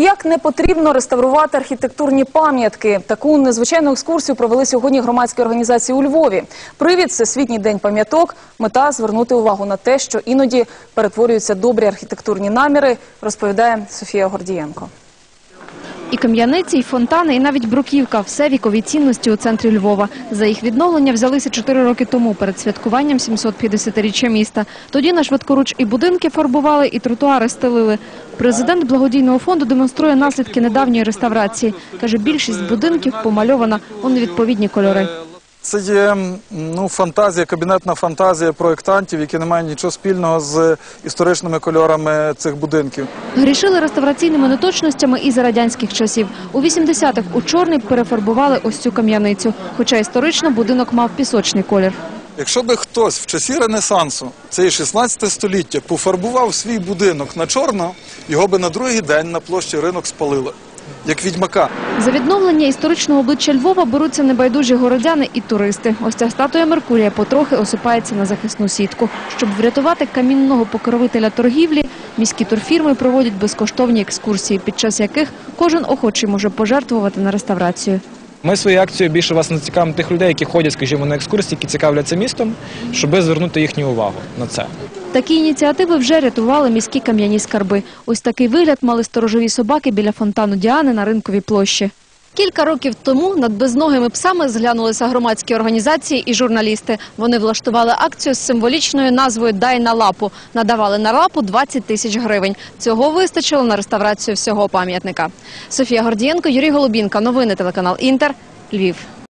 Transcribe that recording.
Як не потрібно реставрувати архітектурні пам'ятки? Таку незвичайну екскурсію провели сьогодні громадські організації у Львові. Привід Всесвітній день пам'яток. Мета звернути увагу на те, що іноді перетворюються добрі архітектурні наміри, розповідає Софія Гордієнко. І кам'яниці, і фонтани, і навіть бруківка – все вікові цінності у центрі Львова. За їх відновлення взялися чотири роки тому перед святкуванням 750-річчя міста. Тоді на швидкоруч і будинки фарбували, і тротуари стелили. Президент благодійного фонду демонструє наслідки недавньої реставрації. Каже, більшість будинків помальована у невідповідні кольори. Це є ну, фантазія, кабінетна фантазія проєктантів, які не мають нічого спільного з історичними кольорами цих будинків. Грішили реставраційними неточностями і за радянських часів. У 80-х у чорний перефарбували ось цю кам'яницю. Хоча історично будинок мав пісочний колір. Якщо би хтось в часі Ренесансу, це є 16 століття, пофарбував свій будинок на чорно, його би на другий день на площі ринок спалили, як відьмака. За відновлення історичного обличчя Львова беруться небайдужі городяни і туристи. Ось ця статуя Меркурія потрохи осипається на захисну сітку. Щоб врятувати камінного покровителя торгівлі, міські турфірми проводять безкоштовні екскурсії, під час яких кожен охочий може пожертвувати на реставрацію. Ми своєю акцією більше вас не цікавимо тих людей, які ходять, скажімо, на екскурсії, які цікавляться містом, щоб звернути їхню увагу на це. Такі ініціативи вже рятували міські кам'яні скарби. Ось такий вигляд мали сторожові собаки біля фонтану Діани на ринковій площі. Кілька років тому над безногими псами зглянулися громадські організації і журналісти. Вони влаштували акцію з символічною назвою «Дай на лапу». Надавали на лапу 20 тисяч гривень. Цього вистачило на реставрацію всього пам'ятника. Софія Гордієнко, Юрій Голубінка. Новини телеканал Інтер. Львів.